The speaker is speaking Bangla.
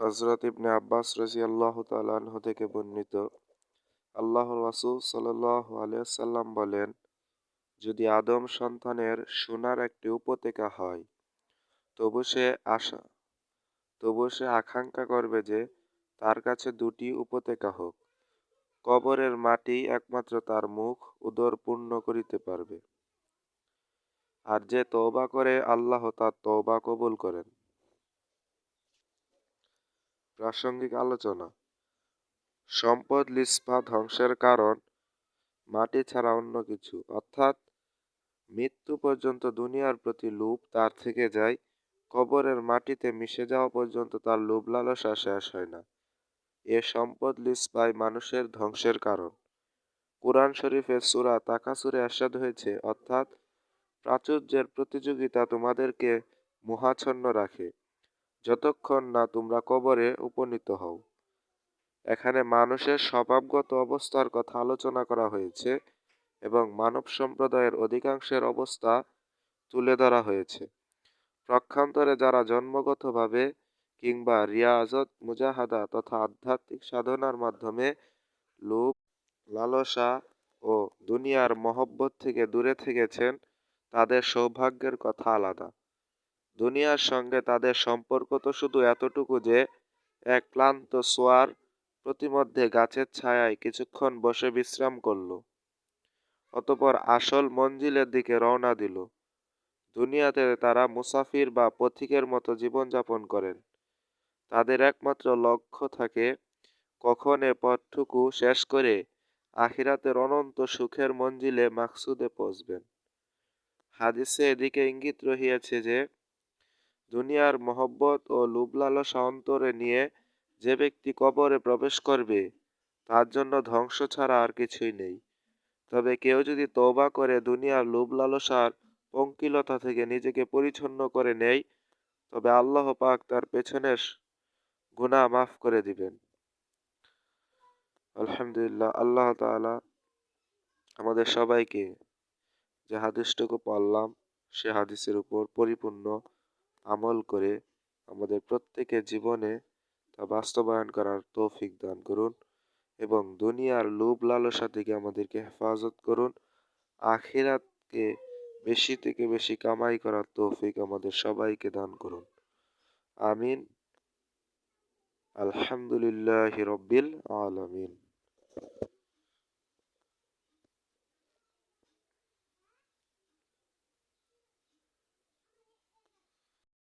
হজরত ইবনে আব্বাস রাজি আল্লাহ তালাহ থেকে বর্ণিত। আল্লাহ রাসুল সাল্লাহ আলিয়াল্লাম বলেন, যদি আদম সন্তানের সোনার একটি উপত্যকা হয়, তবু সে আশা, তবু সে আকাঙ্ক্ষা করবে যে তার কাছে দুটি উপত্যকা হোক। কবরের মাটি একমাত্র তার মুখ উদর পূর্ণ করিতে পারবে। আর যে তৌবা করে আল্লাহ তার তৌবা কবুল করেন। প্রাসঙ্গিক আলোচনা। সম্পদ লিসপা ধ্বংসের কারণ, মাটি ছাড়া অন্য কিছু। অর্থাৎ, মৃত্যু পর্যন্ত দুনিয়ার প্রতি লোভ তার থেকে যায়, কবরের মাটিতে মিশে যাওয়া পর্যন্ত তার লোভ লালসা শেষ হয় না। এ সম্পদ লিসপাই মানুষের ধ্বংসের কারণ। কোরআন শরীফের সুরা তাকাসুরে আসাদ হয়েছে, অর্থাৎ, প্রাচুর্যের প্রতিযোগিতা তোমাদেরকে মোহাচ্ছন্ন রাখে। যতক্ষণ না তোমরা কবরে উপনীত হও। এখানে মানুষের স্বভাবগত অবস্থার কথা আলোচনা করা হয়েছে এবং মানব সম্প্রদায়ের অধিকাংশের অবস্থা তুলে ধরা হয়েছে। প্রক্ষান্তরে যারা জন্মগতভাবে কিংবা রিয়াজত, মুজাহাদা তথা আধ্যাত্মিক সাধনার মাধ্যমে লোভ, লালসা ও দুনিয়ার মহব্বত থেকে দূরে থেকেছেন, তাদের সৌভাগ্যের কথা আলাদা। দুনিয়ার সঙ্গে তাদের সম্পর্ক তো শুধু এতটুকু যে, এক ক্লান্ত সোয়ার প্রতিমধ্যে গাছের ছায়ায় কিছুক্ষণ বসে বিশ্রাম করল। অতপর আসল মঞ্জিলের দিকে রওনা দিল। দুনিয়াতে তারা মুসাফির বা পথিকের মতো জীবনযাপন করেন। তাদের একমাত্র লক্ষ্য থাকে কখন এ পথটুকু শেষ করে আখিরাতের অনন্ত সুখের মঞ্জিলে মাকসুদে পৌঁছবেন। হাদিসে এদিকে ইঙ্গিত রহিয়াছে যে দুনিয়ার মহব্বত ও লুবলালসা অন্তরে নিয়ে যে ব্যক্তি কবরে প্রবেশ করবে, তার জন্য ধ্বংস ছাড়া আর কিছুই নেই। তবে কেউ যদি তৌবা করে দুনিয়ার লোভ লালসার পঙ্কিলতা থেকে নিজেকে পরিচ্ছন্ন করে নেয়, তবে আল্লাহ পাক তার পেছনের গুণা মাফ করে দিবেন। আলহামদুলিল্লাহ, আল্লাহ তালা আমাদের সবাইকে যে হাদিসটুকু পড়লাম সে হাদিসের উপর পরিপূর্ণ আমল করে আমাদের প্রত্যেকের জীবনে তা বাস্তবায়ন করার তৌফিক দান করুন এবং দুনিয়ার লোভ লালসা থেকে আমাদেরকে হেফাজত করুন। আখিরাতকে বেশি থেকে বেশি কামাই করার তৌফিক আমাদের সবাইকে দান করুন। আমিন। আলহামদুলিল্লাহ রব্বিল আলমিন।